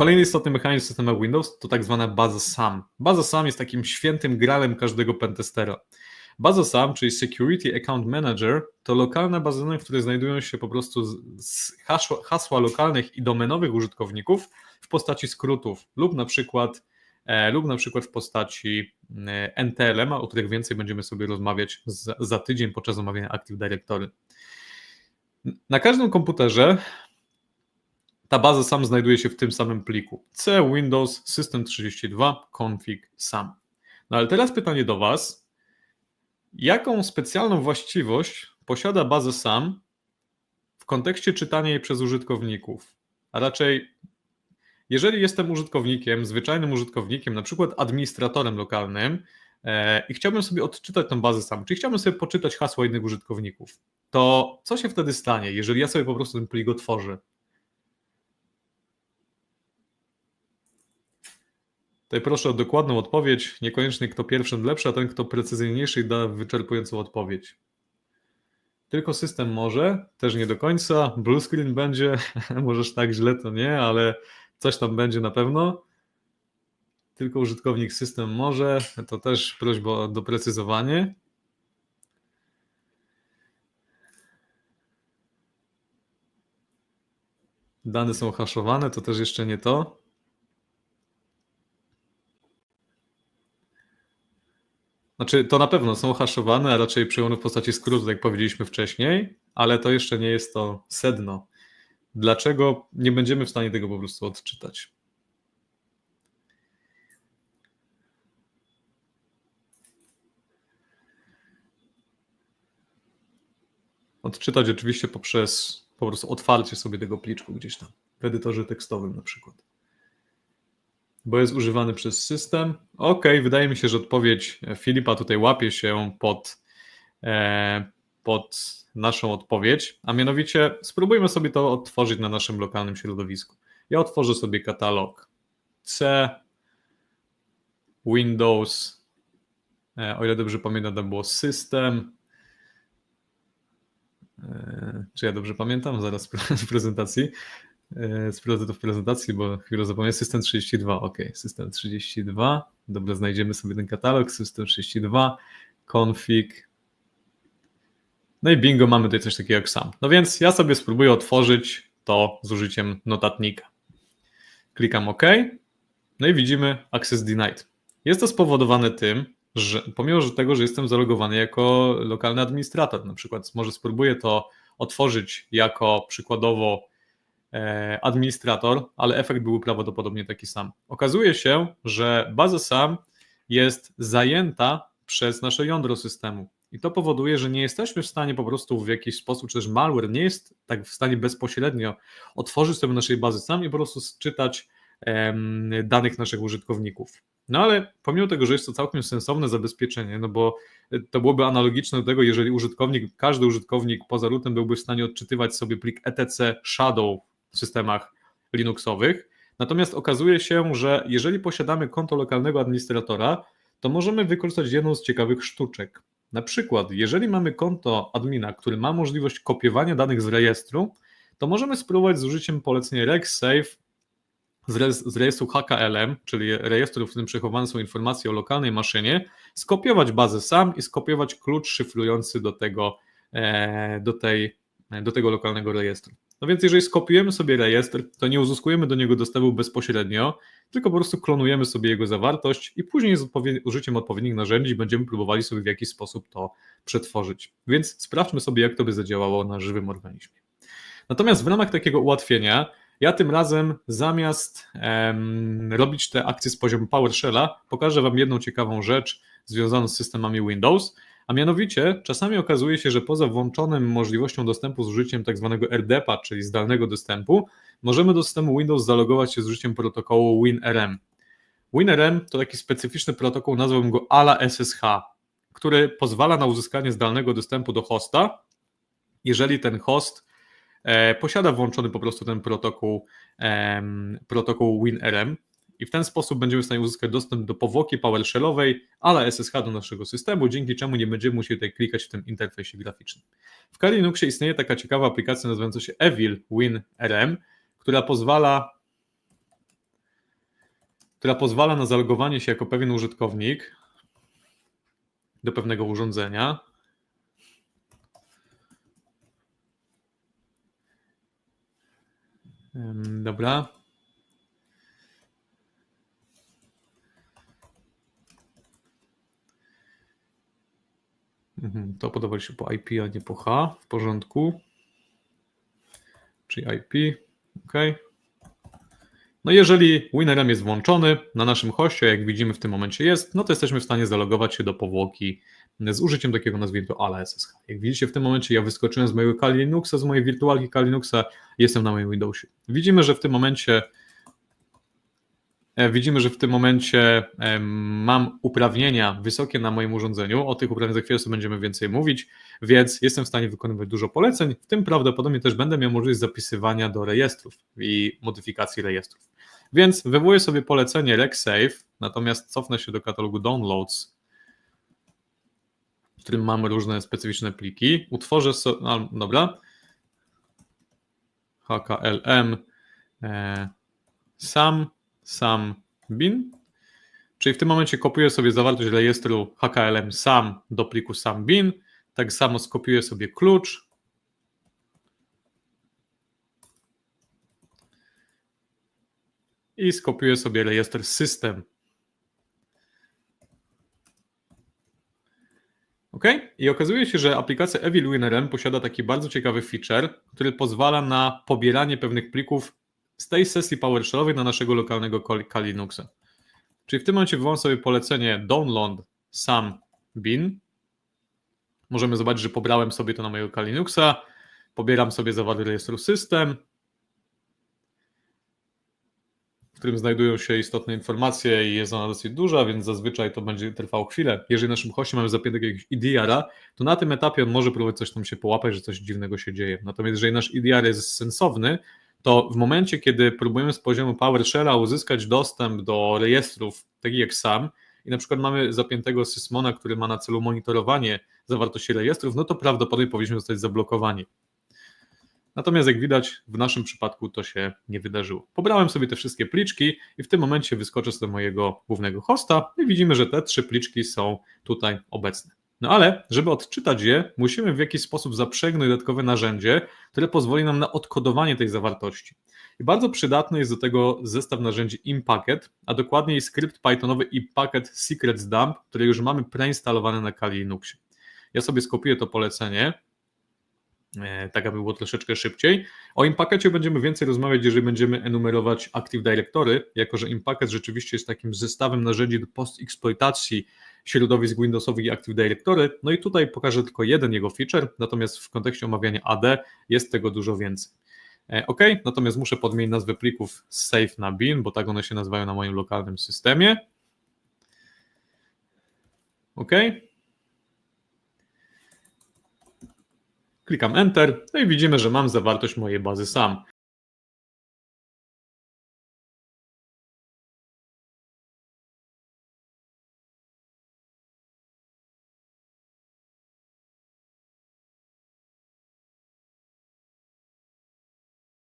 Kolejny istotny mechanizm w Windows to tak zwana baza SAM. Baza SAM jest takim świętym gralem każdego pentestera. Baza SAM, czyli Security Account Manager, to lokalna baza danych, w której znajdują się po prostu hasła, hasła lokalnych i domenowych użytkowników w postaci skrótów lub na przykład, e, lub na przykład w postaci e, NTLM, o których więcej będziemy sobie rozmawiać za, za tydzień podczas omawiania Active Directory. Na każdym komputerze ta baza SAM znajduje się w tym samym pliku. C Windows System 32 config SAM. No ale teraz pytanie do Was. Jaką specjalną właściwość posiada baza SAM w kontekście czytania jej przez użytkowników? A raczej, jeżeli jestem użytkownikiem, zwyczajnym użytkownikiem, na przykład administratorem lokalnym e, i chciałbym sobie odczytać tą bazę SAM, czyli chciałbym sobie poczytać hasła innych użytkowników, to co się wtedy stanie, jeżeli ja sobie po prostu ten plik otworzę? Tutaj proszę o dokładną odpowiedź. Niekoniecznie kto pierwszy, lepszy, a ten kto precyzyjniejszy da wyczerpującą odpowiedź. Tylko system może, też nie do końca. Blue screen będzie, możesz tak źle to nie, ale coś tam będzie na pewno. Tylko użytkownik system może, to też prośba o doprecyzowanie. Dane są haszowane, to też jeszcze nie to. Znaczy, to na pewno są haszowane, a raczej przełony w postaci skrótu, tak jak powiedzieliśmy wcześniej, ale to jeszcze nie jest to sedno. Dlaczego nie będziemy w stanie tego po prostu odczytać? Odczytać oczywiście poprzez po prostu otwarcie sobie tego pliczku gdzieś tam, w edytorze tekstowym na przykład bo jest używany przez system. Ok, wydaje mi się, że odpowiedź Filipa tutaj łapie się pod, e, pod naszą odpowiedź, a mianowicie spróbujmy sobie to odtworzyć na naszym lokalnym środowisku. Ja otworzę sobie katalog C, Windows, e, o ile dobrze pamiętam, to było system. E, Czy ja dobrze pamiętam? Zaraz w prezentacji. Sprawdzę to w prezentacji, bo chwilę zapomniałem. System 32, ok. System 32. Dobra, znajdziemy sobie ten katalog. System 32, config. No i bingo, mamy tutaj coś takiego jak sam. No więc ja sobie spróbuję otworzyć to z użyciem notatnika. Klikam OK. No i widzimy Access Denied. Jest to spowodowane tym, że pomimo że tego, że jestem zalogowany jako lokalny administrator, na przykład może spróbuję to otworzyć jako przykładowo administrator, ale efekt był prawdopodobnie taki sam. Okazuje się, że baza SAM jest zajęta przez nasze jądro systemu. I to powoduje, że nie jesteśmy w stanie po prostu w jakiś sposób, czy też malware nie jest tak w stanie bezpośrednio otworzyć sobie naszej bazy SAM i po prostu czytać danych naszych użytkowników. No ale pomimo tego, że jest to całkiem sensowne zabezpieczenie, no bo to byłoby analogiczne do tego, jeżeli użytkownik, każdy użytkownik poza rootem byłby w stanie odczytywać sobie plik etc shadow systemach Linuxowych. Natomiast okazuje się, że jeżeli posiadamy konto lokalnego administratora, to możemy wykorzystać jedną z ciekawych sztuczek. Na przykład, jeżeli mamy konto admina, który ma możliwość kopiowania danych z rejestru, to możemy spróbować z użyciem polecenia RegSafe z, re- z rejestru HKLM, czyli rejestru, w którym przechowane są informacje o lokalnej maszynie, skopiować bazę SAM i skopiować klucz szyfrujący do tego, e, do tej, do tego lokalnego rejestru. No więc jeżeli skopiujemy sobie rejestr, to nie uzyskujemy do niego dostępu bezpośrednio, tylko po prostu klonujemy sobie jego zawartość i później z użyciem odpowiednich narzędzi będziemy próbowali sobie w jakiś sposób to przetworzyć. Więc sprawdźmy sobie, jak to by zadziałało na żywym organizmie. Natomiast w ramach takiego ułatwienia, ja tym razem zamiast em, robić te akcje z poziomu PowerShella, pokażę Wam jedną ciekawą rzecz związaną z systemami Windows, a mianowicie czasami okazuje się, że poza włączonym możliwością dostępu z użyciem tak zwanego RDP-a, czyli zdalnego dostępu, możemy do systemu Windows zalogować się z użyciem protokołu WinRM. WinRM to taki specyficzny protokół, nazwałbym go ALA SSH, który pozwala na uzyskanie zdalnego dostępu do hosta, jeżeli ten host e, posiada włączony po prostu ten protokół, protokół WinRM i w ten sposób będziemy w stanie uzyskać dostęp do powłoki PowerShellowej, ale SSH do naszego systemu, dzięki czemu nie będziemy musieli tutaj klikać w tym interfejsie graficznym. W Kali Linuxie istnieje taka ciekawa aplikacja nazywająca się Evil WinRM, która pozwala która pozwala na zalogowanie się jako pewien użytkownik do pewnego urządzenia. Dobra. To podawać się po IP, a nie po H. W porządku. Czyli IP. OK. No jeżeli Winrm jest włączony na naszym hoście, jak widzimy w tym momencie jest, no to jesteśmy w stanie zalogować się do powłoki z użyciem takiego nazwijmy to SSH. Jak widzicie w tym momencie ja wyskoczyłem z mojego Kali Linuxa, z mojej wirtualki Kali Linuxa, jestem na moim Windowsie. Widzimy, że w tym momencie Widzimy, że w tym momencie em, mam uprawnienia wysokie na moim urządzeniu. O tych uprawnieniach za chwilę sobie będziemy więcej mówić, więc jestem w stanie wykonywać dużo poleceń, w tym prawdopodobnie też będę miał możliwość zapisywania do rejestrów i modyfikacji rejestrów. Więc wywołuję sobie polecenie RegSafe, natomiast cofnę się do katalogu Downloads, w którym mamy różne specyficzne pliki. Utworzę sobie, no, dobra, HKLM e, sam, sam bin, czyli w tym momencie kopiuję sobie zawartość rejestru HKLM sam do pliku sam bin, tak samo skopiuję sobie klucz, i skopiuję sobie rejestr system. OK? I okazuje się, że aplikacja Evil WinRM posiada taki bardzo ciekawy feature, który pozwala na pobieranie pewnych plików z tej sesji PowerShellowej na naszego lokalnego Kali Linuxa. Czyli w tym momencie wywołam sobie polecenie download sam bin. Możemy zobaczyć, że pobrałem sobie to na mojego Kali Linuxa. Pobieram sobie zawarty rejestru system, w którym znajdują się istotne informacje i jest ona dosyć duża, więc zazwyczaj to będzie trwało chwilę. Jeżeli naszym hoście mamy zapiętego jakiegoś EDR-a, to na tym etapie on może próbować coś tam się połapać, że coś dziwnego się dzieje. Natomiast jeżeli nasz EDR jest sensowny, to w momencie, kiedy próbujemy z poziomu PowerShella uzyskać dostęp do rejestrów, takich jak SAM, i na przykład mamy zapiętego Sysmona, który ma na celu monitorowanie zawartości rejestrów, no to prawdopodobnie powinniśmy zostać zablokowani. Natomiast jak widać, w naszym przypadku to się nie wydarzyło. Pobrałem sobie te wszystkie pliczki i w tym momencie wyskoczę z mojego głównego hosta i widzimy, że te trzy pliczki są tutaj obecne. No ale, żeby odczytać je, musimy w jakiś sposób zaprzęgnąć dodatkowe narzędzie, które pozwoli nam na odkodowanie tej zawartości. I bardzo przydatny jest do tego zestaw narzędzi Impacket, a dokładniej skrypt Pythonowy Impacket Secrets Dump, który już mamy preinstalowane na Kali Linuxie. Ja sobie skopiuję to polecenie, tak aby było troszeczkę szybciej. O Impackecie będziemy więcej rozmawiać, jeżeli będziemy enumerować Active Directory, jako że Impacket rzeczywiście jest takim zestawem narzędzi do post-eksploitacji środowisk Windowsowych i Active Directory. No i tutaj pokażę tylko jeden jego feature, natomiast w kontekście omawiania AD jest tego dużo więcej. E, OK, natomiast muszę podmienić nazwę plików z save na bin, bo tak one się nazywają na moim lokalnym systemie. OK. Klikam Enter, no i widzimy, że mam zawartość mojej bazy SAM.